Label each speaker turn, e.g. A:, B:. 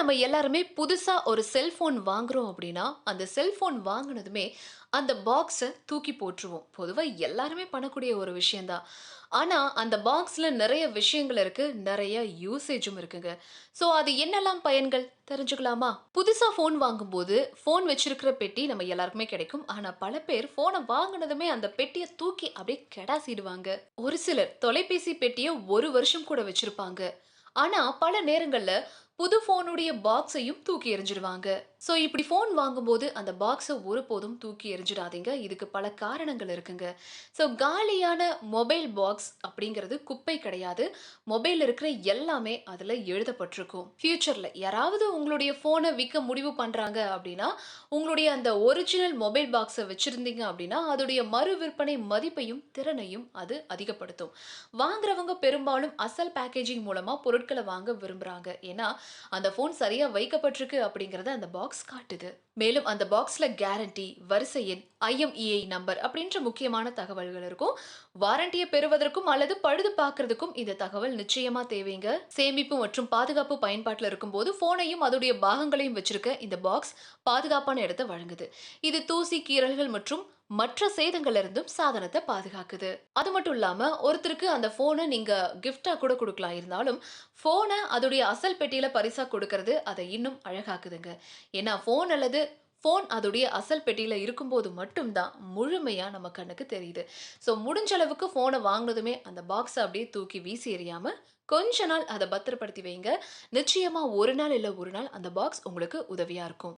A: நம்ம எல்லாருமே புதுசாக ஒரு செல்ஃபோன் வாங்குறோம் அப்படின்னா, அந்த செல்ஃபோன் வாங்கினதுமே அந்த பாக்ஸை தூக்கி போட்டுருவோம். பொதுவாக எல்லாருமே பண்ணக்கூடிய ஒரு விஷயந்தான் ஆனால் அந்த பாக்ஸில் நிறைய விஷயங்கள் இருக்குது நிறைய யூசேஜும் இருக்குங்க. ஸோ அது என்னெல்லாம் பயன்கள்? தெரிஞ்சுக்கலாமா? புதுசாக ஃபோன் வாங்கும்போது, ஃபோன் வச்சிருக்கிற பெட்டி நம்ம எல்லாருக்குமே கிடைக்கும். ஆனால் பல பேர் ஃபோனை வாங்கினதுமே அந்த பெட்டியை தூக்கி அப்படியே கெடாசிடுவாங்க. ஒரு சிலர் தொலைபேசி பெட்டியை ஒரு வருஷம் கூட வச்சுருப்பாங்க ஆனால் பல நேரங்களில் புது ஃபோனுடைய பாக்ஸையும் தூக்கி எறிஞ்சிடுவாங்க. ஸோ இப்படி ஃபோன் வாங்கும்போது அந்த பாக்ஸை ஒருபோதும் தூக்கி எறிஞ்சிடாதீங்க. இதுக்கு பல காரணங்கள் இருக்குங்க. ஸோ காலியான மொபைல் பாக்ஸ் அப்படிங்கிறது குப்பை கிடையாது. மொபைல் இருக்கிற எல்லாமே அதுல எழுதப்பட்டிருக்கும். ஃபியூச்சர்ல யாராவது உங்களுடைய ஃபோனை விற்க முடிவு பண்றாங்க அப்படின்னா, உங்களுடைய அந்த ஒரிஜினல் மொபைல் பாக்ஸை வச்சிருந்தீங்க அப்படின்னா, அதோடைய மறு விற்பனை மதிப்பையும், திறனையும் அது அதிகப்படுத்தும். வாங்குறவங்க பெரும்பாலும் அசல் பேக்கேஜிங் மூலமா பொருட்களை வாங்க விரும்புறாங்க. ஏன்னா, அந்த ஃபோன் சரியா வைக்கப்பட்டிருக்கு அப்படிங்கிறத அந்த பாக்ஸ் காட்டுது. மேலும் அந்த பாக்ஸ்ல கேரண்டி, வரிசை எண், ஐஎம்இஐ நம்பர் அப்படின்ற முக்கியமான தகவல்கள் இருக்கும். வாரண்டியை பெறுவதற்கும் அல்லது பழுது பார்க்கறதுக்கும் இந்த தகவல் நிச்சயமா தேவைங்க. சேமிப்பு மற்றும் பாதுகாப்பு பயன்பாட்டுல இருக்கும்போது, ஃபோனையும் அதோடைய பாகங்களையும் வச்சிருக்க இந்த பாக்ஸ் பாதுகாப்பான இடத்தை வழங்குது. இது தூசி, கீறல்கள் மற்றும் மற்ற சேதங்கள்ல இருந்தும் சாதனத்தை பாதுகாக்குது. அது மட்டும் இல்லாம, ஒருத்தருக்கு அந்த போனை நீங்க கிஃப்டா கூட கொடுக்கலாம் இருந்தாலும், போனை அதோடைய அசல் பெட்டியில பரிசா கொடுக்கறது அதை இன்னும் அழகாக்குதுங்க. ஏன்னா, ஃபோன் அல்லது ஃபோன் அதோடைய அசல் பெட்டியில இருக்கும்போது மட்டும் தான் முழுமையா நம்ம கண்ணுக்கு தெரியுது. ஸோ முடிஞ்ச அளவுக்கு ஃபோனை வாங்கினதுமே அந்த பாக்ஸை அப்படியே தூக்கி வீசி எறியாம, கொஞ்ச நாள் அதை பத்திரப்படுத்தி வைங்க. நிச்சயமா ஒரு நாள் இல்லை ஒரு நாள் அந்த பாக்ஸ் உங்களுக்கு உதவியா இருக்கும்.